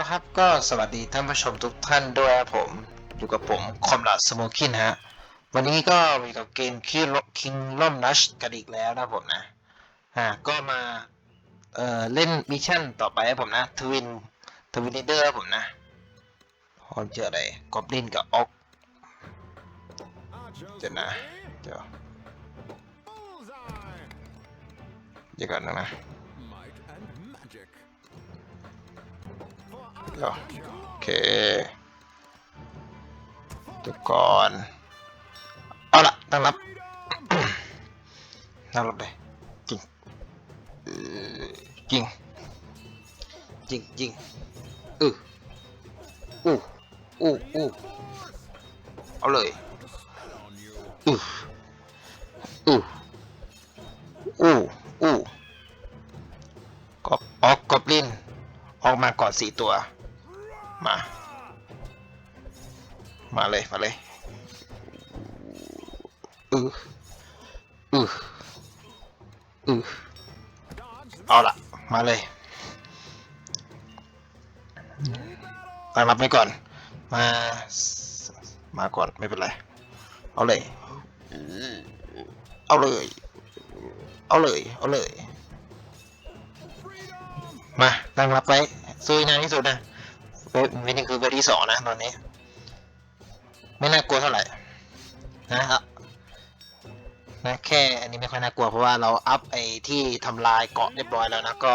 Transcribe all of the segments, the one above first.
ละครับ ก็สวัสดีท่านผู้ชมทุกท่านด้วยครับผม อยู่กับผมคอมลาสโมคินฮะ วันนี้ก็มีกับเกมคิงคิงล่มนัชกันอีกแล้วนะผมนะฮะก็มาเอ่อเล่นมิชชั่นต่อไปครับผมนะทวินทวินเดอร์ครับผมนะพอเจออะไรกอบลินกับออกเดี๋ยวนะเดี๋ยวเดี๋ยวก่อนนะนะ เดี๋ยวโอเคเดี๋ยวก่อน เอาละตั้งรับตั้งรับเลยจริงจริงจริงจริงเอออู้อู้อู้เอาเลยอู้อู้อู้อู้กบออกกบลินออกมาก่อนสี่ตัว มา มาเลย มาเลยอืออืออือเอาละมาเลยตั้งรับไว้ก่อน มา มาก่อนไม่เป็นไร เอาเลย เอาเลย เอาเลย เอาเลย มาตั้งรับไว้สู้ให้นานที่สุดนะ เวฟเวฟนี่คือเวฟที่สองนะตอนนี้ ไม่น่ากลัวเท่าไหร่นะครับนะแค่อันนี้ไม่ค่อยน่ากลัวเพราะว่าเราอัพไอ้ที่ทำลายเกาะเรียบร้อยแล้วนะก็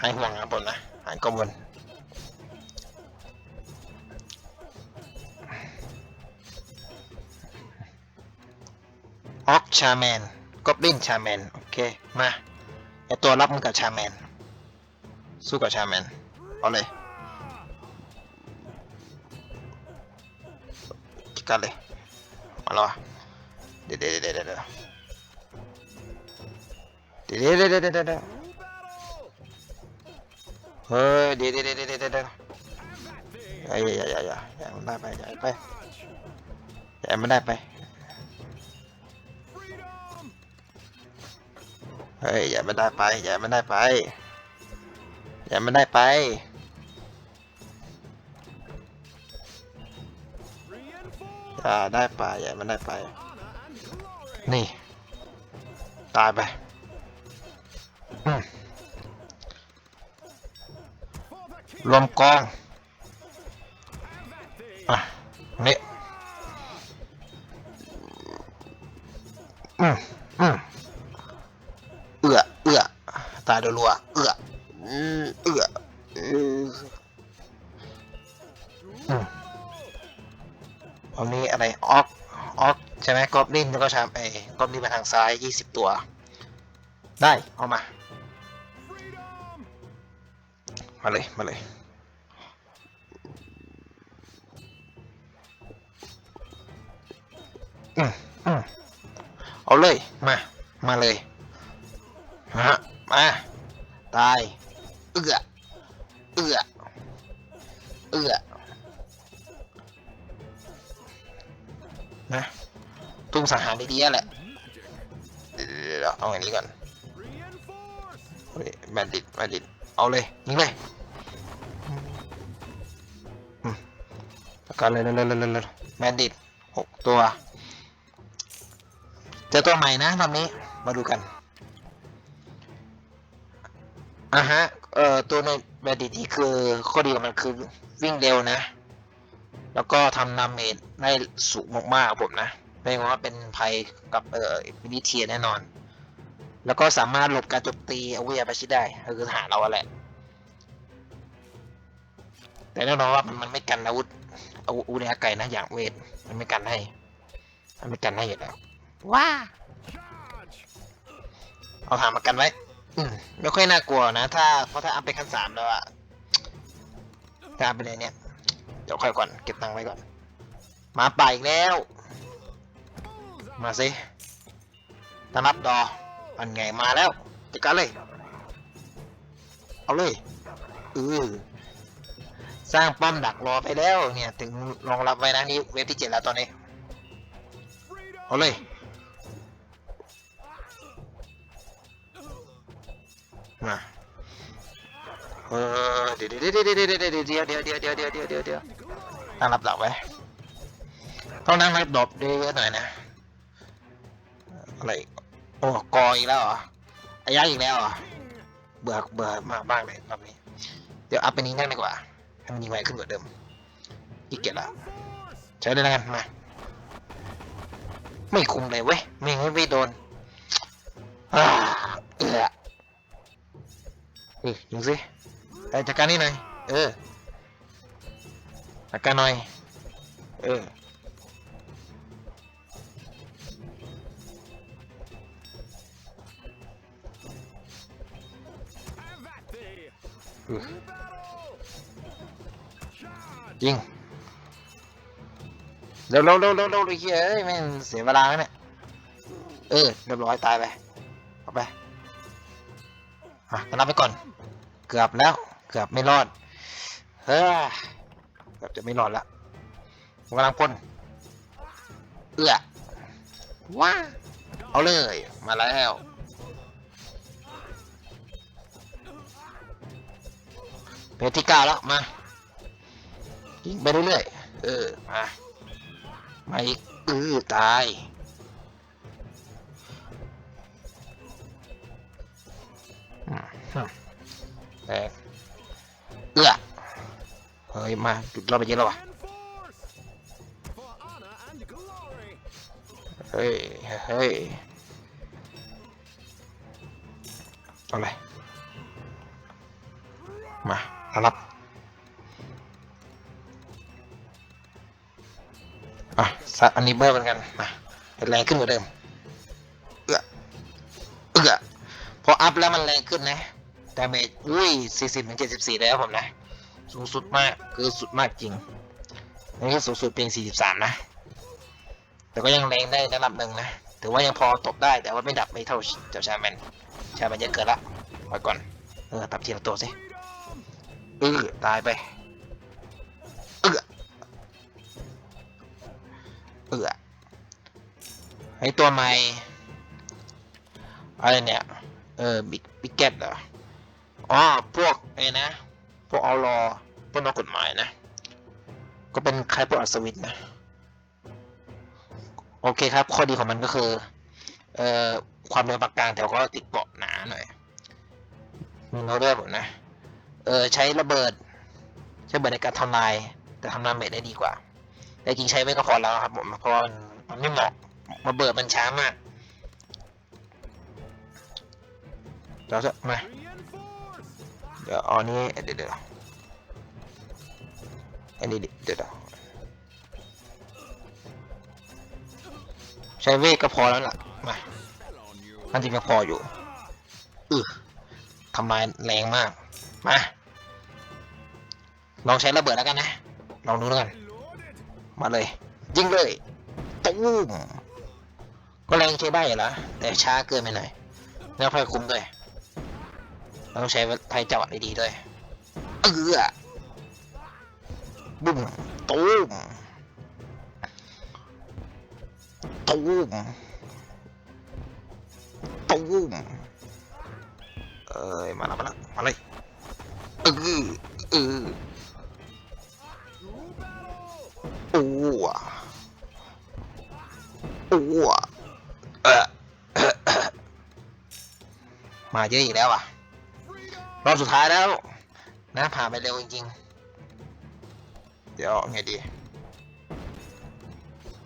หายห่วงนะบนนะหายกังวลออกชาแมนกอบลินชาแมนโอเค มาไอตัวรับมันกับชาแมนสู้กับชาแมน เอาเลยจัดการเลยมาแล้ววะเดี๋ยวเดี๋ยวเดี๋ยวเดี๋ยวเดี๋ยวเดี๋ยวเดี๋ยวเดี๋ยวเดี๋ยวเดเฮ้ยเดี๋ยวเดี๋ยวเดี๋ยวเดี๋ยวเดี๋ยวเดี๋ยอย่าอย่าอย่าอย่าอย่ามันได้ไปอย่าไปอย่ามันได้ไปเฮ้ยอย่ามันได้ไปอย่ามันได้ไปอย่ามันได้ไป อย่าได้ไปอย่ามันได้ไป นี่ ตายไปรวมกอง อะนี่อืมอืมเอื้อเอื้อตายรัวเอื้ออเอื้ออือ อันนี้อะไรออกออกใช่ไหมกอบลินแล้วก็ชามเอกอบลินมาทางซ้ายยี่สิบตัว ได้เอามา Freedom. มาเลย มาเลยอืมอืมเอาเลย มา มาเลยฮะมา ตาย สังหารดีๆแหละเดี๋ยวเอาอย่างนี้ก่อนเฮ้ยแบนดิตแบนดิตเอาเลยยิงเลยอืมประกันเลยเร็วๆๆๆแบนดิตหกตัว เจอตัวใหม่นะรอบนี้มาดูกันอะฮะ เอ่อ ตัวในแบนดิตนี่คือข้อดีของมันคือวิ่งเร็วนะ แล้วก็ทำนาเมจได้สูงมากๆผมนะ ไม่ว่าเป็นภัยกับเอ่อวินิเทียแน่นอน แล้วก็สามารถหลบการโจมตีอาวุธยาปาชิดได้ก็คือทหารเราอะแหละ แต่แน่นอนว่ามันมันไม่กันอาวุธอาวุธอาวุธในอากาศนะอย่างเวทมันไม่กันให้ มันไม่กันให้อยู่แล้วว้า Charge. เอาทหารมากันไว้ อืมไม่ค่อยน่ากลัวนะ ถ้าเพราะถ้าอัพไปขั้นสามแล้วอะถ้าอัพไปเลยเนี่ย เดี๋ยวค่อยก่อนเก็บตังค์ไว้ก่อน มาป่าอีกแล้ว Bullseye. มาสิตนับดอมันไงมาแล้วจัดการเลย เอาเลยเออสร้างป้อมดักรอไปแล้วเนี่ย ถึงรองรับไว้นะนี่เว็บที่เจ็ดแล้วตอนนี้ เอาเลย มาเออเดี๋ยวเดี๋ยวเดี๋ยวเดี๋ยวเดี๋ยวเดี๋ยวเดี๋ยวเดี๋ยวเดี๋ยวเดี๋ยวเดี๋ยวเดี๋ยวเดี๋ยวนั่งรับดอกไว้ต้องนั่งรับดอกเยอะๆหน่อยนะ อะไรโอ้กออีกแล้วเหรออายะอีกแล้วเหรอเบื่อเบื่อมากบ้างเลยรอบนี้ เดี๋ยวอัพไปนี้นั่งดีกว่าให้มันยิงไวขึ้นกว่าเดิมอีกเกียจละใช้ได้แล้วกันมาไม่คุมเลยเว้ยไม่งั้นไม่โดนเออเฮ้ยยิงสิไปจัดการนี่หน่อยเออจัดการหน่อยเออ ยิงเร็วเร็วเร็วเร็วเร็วเลยเฮ้ยแม่งเสียเวลาแล้วเนี่ยเออเรียบร้อยตายไปเอาไปมามารับไปก่อน เกือบแล้ว เกือบไม่รอดเฮ้ยเกือบจะไม่รอดละผมกำลังพ่นเอื้อว้าเอาเลย มาแล้ว เพจที่เก้าแล้วมายิงไปเรื่อยๆเออมามาอีกเออตายอืมฮึแตกเอื้อเฮ้ยมาจุดเราไปเยอะแล้ววะเฮ้ยเฮ้ยอาเลยมา รับอะสักอันนี้เบอร์เหมือนกันมาแรงขึ้นกว่าเดิมเอื้อเอื้อพออัพแล้วมันแรงขึ้นนะดาเมจอุ้ย40ถึง74แล้วผมนะ สูงสุดมากคือสุดมากจริงนี่สูงสุดเพียง43 นะ แต่ก็ยังแรงได้ระดับหนึ่งนะถือว่ายังพอตบได้แต่ว่าไม่ดับไม่เท่าเจ้าชาแมนชาแมนเยอะเกินละไว้ก่อน เออตับทีละตัวสิ เออตายไปเออเออไอตัวใหม่อะไรเนี่ย เออบิ๊กบิ๊กเก็ตเหรออ๋อพวกไอ้นะ พวกเอารอพวกนักกฎหมายนะ ก็เป็นคล้ายพวกอัศวินนะ โอเคครับ ข้อดีของมันก็คือ เอ่อ ความเร็วปากกลางแต่ก็ติดเกาะหนาหน่อยมีโน้ตด้วยผมนะ ออใช้ระเบิดใช้ระเบิดในการทำลาย แต่ทำดาเมจได้ดีกว่า แต่จริงใช้ไม่ก็พอแล้วครับผมเพราะมันมันไม่เหมาะระเบิดมันช้ามากเดี๋ยวจะมาเดี๋ยวเอาอันนี้เดี๋ยวเดี๋ยวอันนี้เดี๋ยวเดี๋ยวใช้เวทก็พอแล้วล่ะมานั่นจริงก็พออยู่อือทำลายแรงมาก มา ลองใช้ระเบิดแล้วกันนะ ลองดูแล้วกัน มาเลย ยิงเลยตุ้มก็แรงใช้ได้อยู่แล้วแต่ช้าเกินไปหน่อยแล้วไฟคุ้มด้วยต้องใช้ไฟจังหวะดีๆด้วยเออบุ้มตูมตูมตูมเอ้ยมาแล้วมาแล้วมาเลยเออเออ อ้วอ้วเออมาเยอะอีกแล้วอะ Freedom. รอบสุดท้ายแล้ว นะผ่านไปเร็วจริงๆ เดี๋ยวไงดี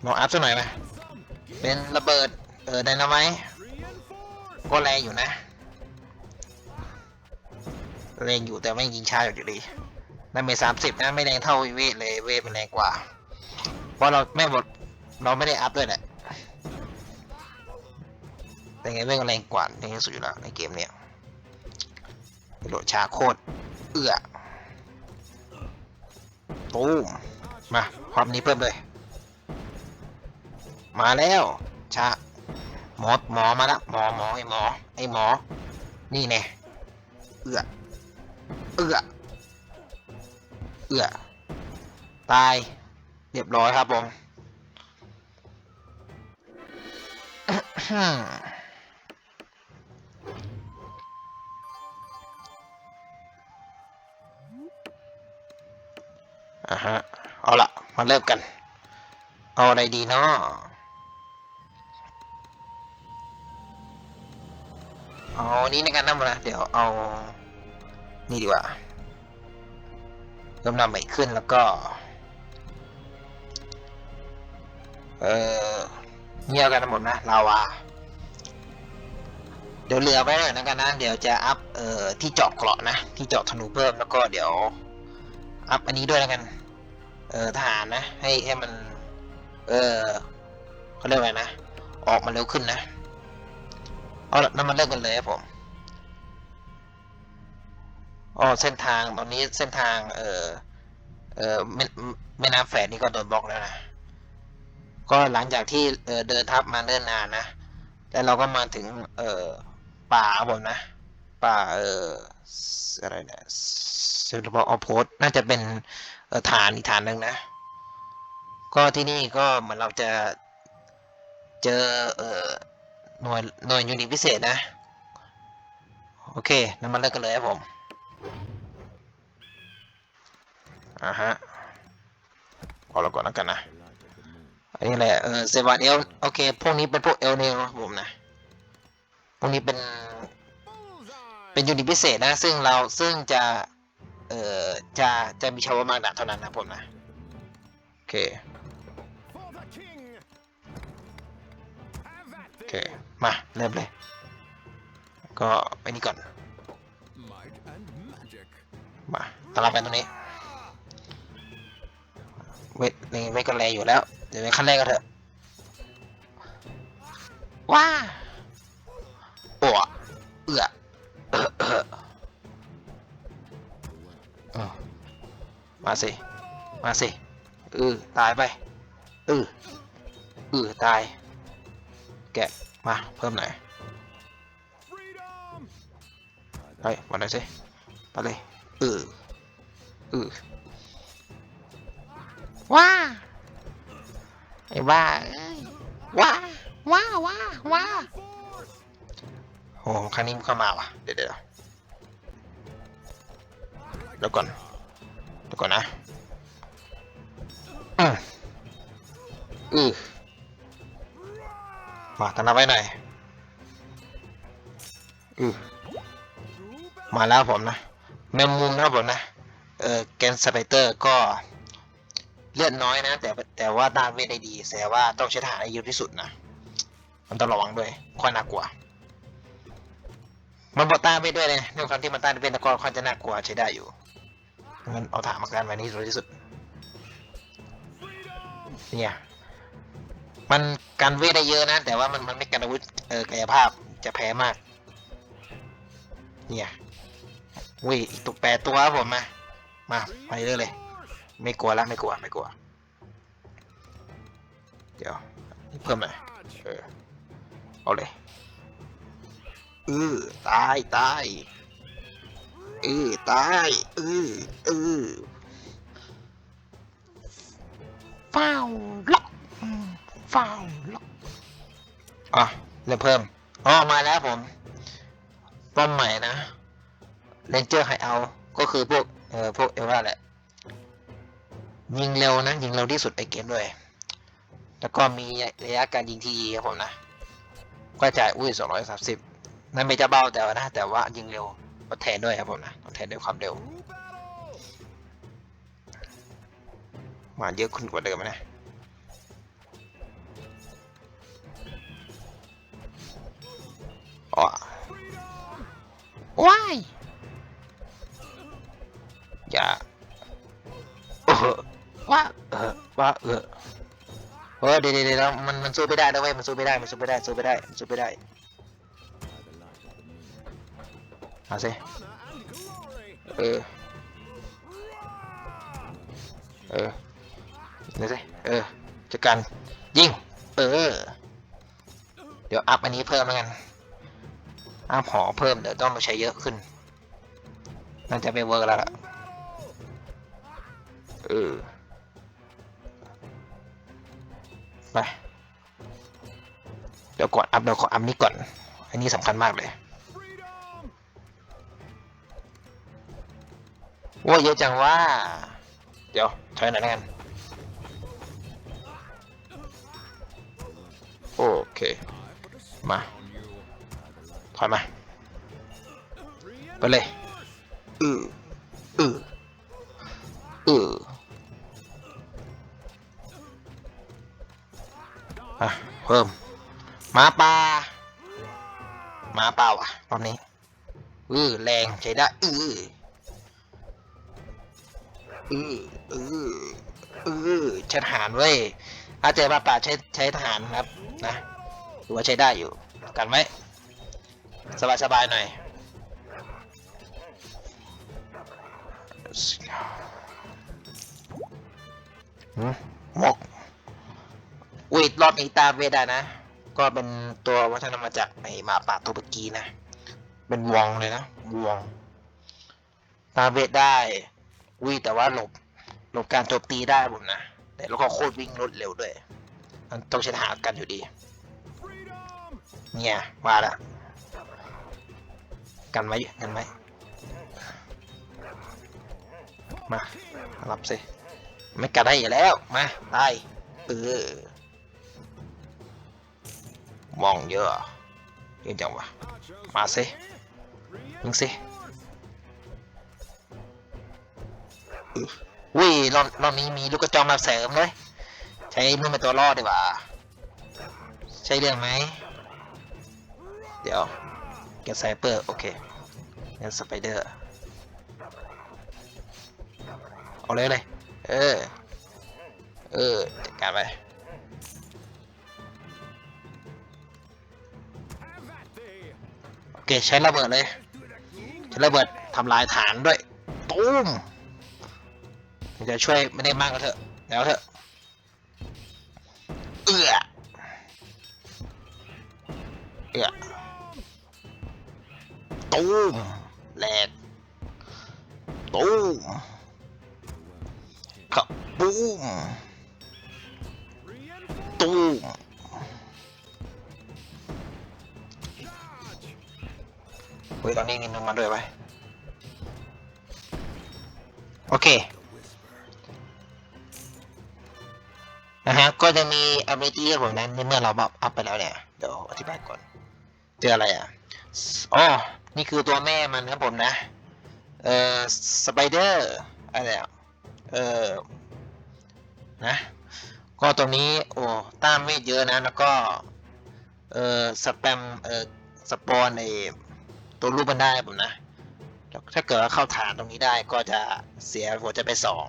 ลองอัพสักหน่อยไหม Some. เป็นระเบิด เออไดนาไมต์ Reinforce. ก็แรงอยู่นะแรงอยู่แต่ไม่ยิงช้าอยู่ดีดาเมจสามสิบนะไม่แรงเท่าเวทเลยเวทมันแรงกว่า เพราะเราไม่หมดเราไม่ได้อัพด้วยแหละแต่ไงเวทก็แรงกว่าในที่สุดอยู่แล้วในเกมเนี้ยกระโดดชาโคตรเอื้อตูมมาความนี้เพิ่มเลย มาแล้วชาหมอหมอมาล้วหมอหมอไอหมอไอหมอ นี่แน่เอื้อเอื้อเอื้อตาย เรียบร้อยครับผมอะฮะ เอาละมาเริ่มกัน เอาอะไรดีเนาะเอานี้ในการนำนะ เดี๋ยวเอา นี่ดีกว่าเริ่มนำใหม่ขึ้นแล้วก็ เออเงียบกันทั้งหมดนะลาวาเดี๋ยวเหลือไว้หน่อยนะกันนะเดี๋ยวจะอัพเอ่อที่เจาะเกราะนะที่เจาะธนูเพิ่มแล้วก็เดี๋ยวอัพอันนี้ด้วยแล้วกัน เออทหารนะ ให้ให้มัน เออเขาเรียกว่าไงนะออกมาเร็วขึ้นนะเอาละนั่นมาเริ่มกันเลยครับผมอ๋อเส้นทางตอนนี้เส้นทาง เออเออแม่แม่น้ำแฝดนี่ก็โดนบล็อกแล้วนะ ก็หลังจากที่เดินทับมาเนิ่นนานนะ แล้วเราก็มาถึงเออป่าครับผมนะ ป่าเอออะไรนะเซอร์บออโพสน่าจะเป็นฐานอีกฐานหนึ่งนะ ก็ที่นี่ก็เหมือนเราจะเจอเออหน่วยหน่วยยูนิตพิเศษนะ โอเคนั่นมาเริ่มกันเลยครับผมอ่าฮะขอเราก่อนแล้วกันนะ อันนี้แหละเออเซวาเอลโอเค พวกนี้เป็นพวกเอลเนลผมนะ พวกนี้เป็น เป็นยูนิตพิเศษนะ ซึ่งเราซึ่งจะ เอ่อ จะจะมีชาวมาดะเท่านั้นนะผมนะ โอเค โอเค มา เริ่มเลย ก็ไปนี่ก่อน มาตลับไปตรงนี้ เวทนี่เวทก็แรงอยู่แล้ว ดี๋ยวไปขั้นแรกกันเถอะ ว้าโอ้เอื้อเออเอเออมาสิ มาสิเออตายไปเออเออตาย แกะ มา เพิ่มหน่อยไปมาหน่อยสิไปเลยเออเออว้า ไอ้บ้าว้าว้าว้าว้าโอ้ครั้งนี้มันเข้ามาว่ะ เดี๋ยวเดี๋ยวเดี๋ยวก่อนเดี๋ยวก่อนนะอืมอือมาตั้งนับไว้หน่อยอือมาแล้วผมนะแมงมุมนะครับผมนะ เออแกนสไปเตอร์ก็ เลือดน้อยนะ แต่แต่ว่าด้านเวทได้ดีแสดงว่าต้องใช้ทหารให้เยอะที่สุดนะ มันต้องระวังด้วยค่อยน่ากลัว มันบอต้านเวทด้วยเลยด้วยความที่มันต้านเวทแล้วก็ค่อนจะน่ากลัวใช้ได้อยู่งั้นเอาถามมากันไว้นี่ที่สุด เนี่ย มันกันเวทได้เยอะนะ แต่ว่ามันมันไม่กันอาวุธเออกายภาพจะแพ้มาก เนี่ยวิอีกตัวแปดตัวผมมา มาไปเรื่อยเลย ไม่กลัวแล้วไม่กลัวไม่กลัว เดี๋ยวเพิ่มหน่อยเออเอาเลยเออตายตายเออตายเออเออฟ้าวล็อกฟ้าวล็อกอะเริ่มเพิ่มอ๋อมาแล้วผมป้อมใหม่นะเรนเจอร์ไฮเอา ก็คือพวก เออพวกเอลล่าแหละ ยิงเร็วนะ ยิงเร็วที่สุดในเกมด้วย แล้วก็มีระยะการยิงที่ดีครับผมนะ ก็จ่ายอุ้ยสองร้อยสามสิบนั่นไม่จะเบาแต่ว่านะ แต่ว่ายิงเร็วทดแทนด้วยครับผมนะทดแทนด้วยความเร็วมาเยอะขึ้นกว่าเดิมนะอ๋อว้าย ว่าเออเออเดี๋ยเดี๋ยวเดี๋ยวมันมันสู้ไม่ได้นะเว้ยมันสู้ไม่ได้มันสู้ไม่ได้สู้ไม่ได้มันสู้ไม่ได้มาสิเออเออเดี๋ยวสิเออจัดการยิงเออเดี๋ยวอัพอันนี้เพิ่มแล้วกันอัพหอเพิ่มเดี๋ยวต้องมาใช้เยอะขึ้นน่าจะไม่เวิร์กแล้วล่ะเออ ไป เดี๋ยวก่อนอัพเดี๋ยวขออัพนี้ก่อน อันนี้สำคัญมากเลยว่าเยอะจังว่า เดี๋ยวถอยหน่อยแล้วกันโอเค มา ถอยมา ไปเลยอืออืออือ อะเพิ่มหมาป่าหมาป่าว่ะรอบนี้อือแรงใช้ได้อืออืออืออือใช้ทหารเว้ยถ้าเจอหมาป่าใช้ใช้ทหารครับนะถือว่าใช้ได้อยู่กันไหมสบายสบายหน่อยหืมหมก อุ้ยรอบนี้ตามเวได้นะ ก็เป็นตัววัฒนธรรมจากไอหมาป่าตัวเมื่อกี้นะ เป็นวองเลยนะวอง ตามเวทได้อุ้ยแต่ว่าหลบหลบการโจมตีได้ผมนะ แต่แล้วก็โคตรวิ่งรวดเร็วด้วย มันต้องใช้ทหากันอยู่ดี เนี่ยมาละกันไว้กันไว้มา รับสิ ไม่กันให้อยู่แล้ว มาไล่เออ มองเยอะเยอะจังวะมาสิยิงสิอุ้ยรอบรอบนี้มีลูกกระจอกมาเสริมเลยใช้นุ่มเป็นตัวรอดดีกว่า ใช่เรื่องไหม เดี๋ยวแกสไซเปอร์ โอเคงั้นสไปเดอร์ เอาเลยเลย เออ เออจัดการไป เคใช้ระเบิดเลย ใช้ระเบิดทำลายฐานด้วยตูมมันจะช่วยไม่ได้มากก็เถอะแล้วเถอะเอื้อเอื้อตูมแหลกตูมขับปูม Reinforce! ตูม ตอนนี้นินมาด้วยไปโอเคนะฮะก็จะมี ability ของผมนั้นในเมื่อเราบัฟอัพไปแล้วเนี่ย เดี๋ยวอธิบายก่อน เจออะไรอะอ๋อนี่คือตัวแม่มันครับผมนะ เอ่อสไปเดอร์อะไรอะเอ่อนะก็ตัวนี้โอ้ต้านเวทเยอะนะ แล้วก็ เอ่อสแปมเอ่อสปอนไอ ตัวรูปมันได้ผมนะ ถ้าเกิดว่าเข้าฐานตรงนี้ได้ก็จะเสียหัวจะไปสอง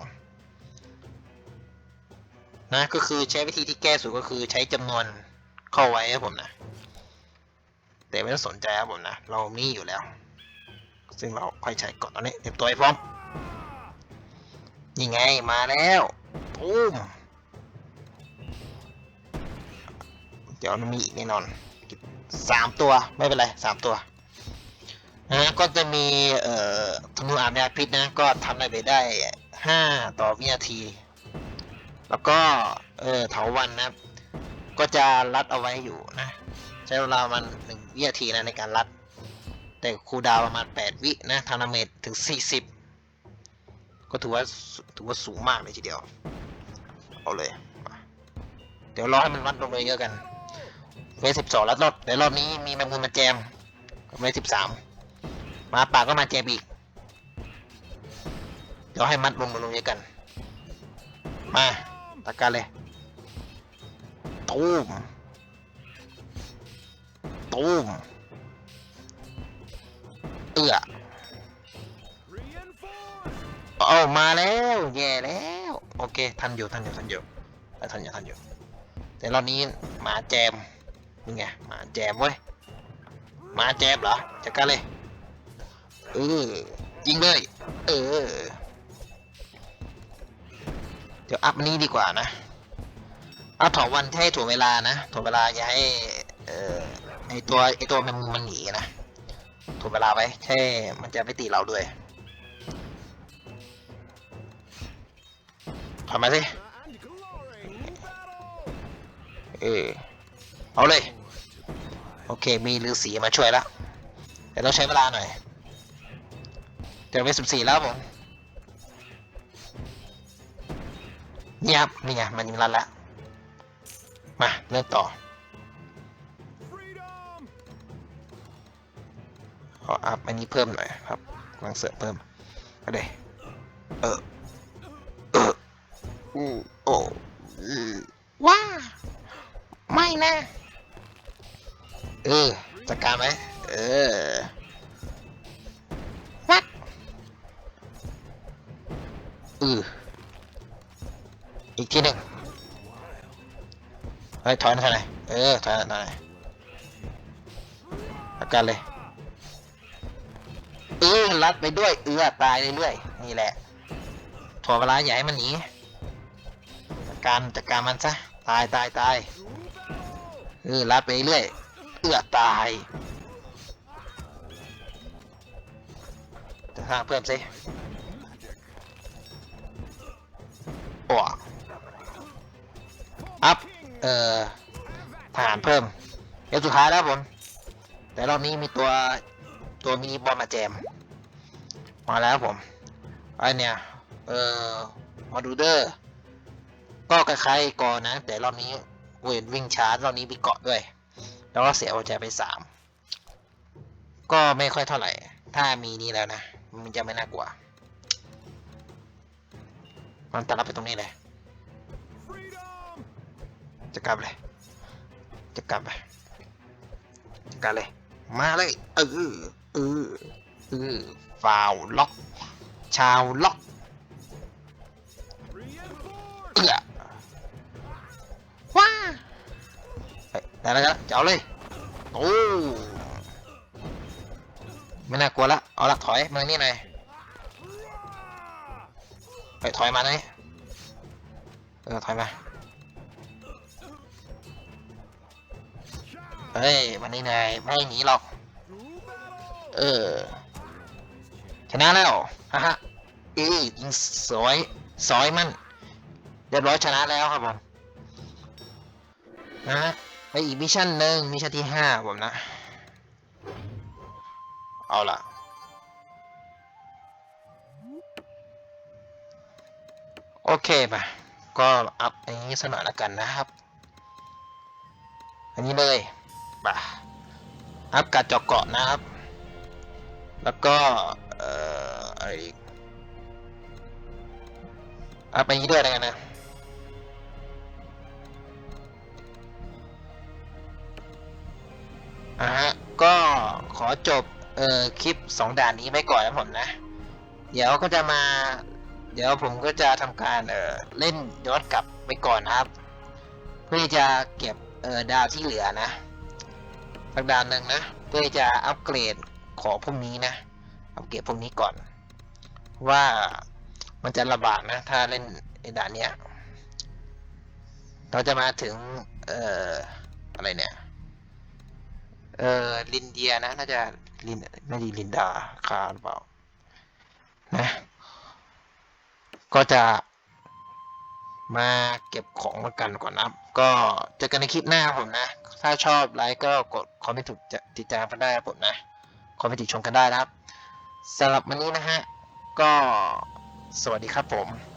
นะก็คือใช้วิธีที่แก้สุดก็คือใช้จำนวนเข้าไว้ครับผมนะ แต่ไม่ต้องสนใจครับผมนะ เรามีอยู่แล้ว ซึ่งเราค่อยใช้ก่อนตอนนี้เตรียมตัวให้พร้อมนี่ไงมาแล้วปุ้มเดี๋ยวมันมีอีกแน่นอนสามตัวไม่เป็นไรสามตัว นะก็จะมีเอ่อธนูอาบยาพิษนะก็ทำได้ไปได้ห้าต่อวินาที แล้วก็เออเถาวันนะก็จะรัดเอาไว้อยู่นะ ใช้เวลามันหนึ่งวินาทีนะในการรัด แต่คูดาวประมาณแปดวินะทานาเมตถึงสี่สิบก็ถือว่าถือว่าสูงมากเลยทีเดียว เอาเลย เดี๋ยวรอให้มันวัดลงเลยเยอะกันเวสิบสองแล้วรอบเดี๋ยวรอบนี้มีแมงมุมมาแจมเวสิบสาม มาป่าก็มาเจ็บอีก เดี๋ยวให้มัดลงมาลงเยอะกัน มาตะการเลย ตูม ตูม เอื้อเอามาแล้ว แย่แล้ว โอเค ทันอยู่ ทันอยู่ ทันอยู่เอ้ยทันอยู่ ทันอยู่ แต่รอบนี้หมาแจมนี่ไงหมาแจมเว้ยหมาแจมเหรอจัดการเลย เออยิงเลย เออ เดี๋ยวอัพนี้ดีกว่านะอัพถอวันให้ถ่วงเวลานะถ่วงเวลาอย่าให้เอ่อไอตัวไอตัวแมงมุมมันหนีนะถ่วงเวลาไว้แค่มันจะไม่ตีเราด้วยถอยมาสิเออเอาเลย โอเคมีฤาษีมาช่วยแล้วแต่ต้องใช้เวลาหน่อย เดี๋ยวไปสิบสี่แล้วผมนี่ครับนี่ไงมันยิงรัดแล้วมาเริ่มต่อ Freedom! ขออัพอันนี้เพิ่มหน่อยครับกำลังเสริมเพิ่มก็ได้เออเอออือโอ้อือว้าไม่นะเออจัดการไหมเออ อออีกทีหนึ่งเฮ้ยถอยหน่อยถอยหนเออถอยหน่อยถอยหนอยจัดการเลยเออรัดไปด้วยเออตายเรื่อยๆนี่แหละถ่วเวลาอย่ให้มันหนีจัดการจัดการมันซะตายตายตายเออรัดไปเรื่อยเอือตายจะสร้างเพิ่มสิ โอ้อัพเอ่อทหารเพิ่มเดี๋ยวสุดท้ายแล้วผม แต่รอบนี้มีตัวตัวมินิบอลมาแจม มาแล้วผมไอเนี่ยเอ่อมาดูเดอร์ก็คล้ายๆก่อนนะ แต่รอบนี้เวนวิ่งชาร์จรอบนี้มีเกาะด้วย แล้วก็เสียหัวใจไปสามก็ไม่ค่อยเท่าไหร่ ถ้ามีนี้แล้วนะ มันจะไม่น่ากลัว มันตัดรับไปตรงนี้เลยจะกลับเลยจะกลับไปจะกลับเลย มาเลยเออเออเออฟาวล็อก ชาวล็อกเออว้าได้แล้วครับจะเอาเลยโอ้ไม่น่ากลัวละเอาละถอยมานี่หน่อย ไปถอยมาหน่อยเออถอยมา เฮ้ยวันนี้นายไม่หนีหรอก เออ ชนะแล้วฮ่าฮะเอ้ยยิงสวยสอยมันเรียบร้อยชนะแล้วครับผมนะฮะไปอีกมิชชั่นหนึ่งมิชชั่นที่ห้าผมนะ เอาล่ะ โอเคป่ะ ก็อัพอันนี้สักหน่อยละกันนะครับ อันนี้เลยป่ะ อัพการเจาะเกาะนะครับ แล้วก็ เอ่ออะไออัพอันนี้ด้วยแล้วกันนะอะฮะ ก็ขอจบ เอ่อ คลิปสองด่านนี้ไปก่อนนะผมนะ เดี๋ยวก็จะมา เดี๋ยวผมก็จะทำการเอ่อเล่นย้อนกลับไปก่อนครับ เพื่อจะเก็บเอ่อดาวที่เหลือนะสักดานหนึ่งนะ เพื่อจะอัปเกรดของพวกนี้นะอัปเกรดพวกนี้ก่อน ว่ามันจะระบาดนะ ถ้าเล่นไอ้ด่านเนี้ยเราจะมาถึงเอ่ออะไรเนี่ยเอ่อลินเดียนะ น่าจะลินน่าจะลินดาคาหรือเปล่านะ ก็จะมาเก็บของมากันก่อนนะครับ ก็เจอกันในคลิปหน้าผมนะ ถ้าชอบไลค์ก็กดคอมเมนต์ถูกจะติดตามกันได้ครับผมนะ คอมเมนต์ติชมกันได้นะครับสำหรับวันนี้นะฮะ ก็สวัสดีครับผม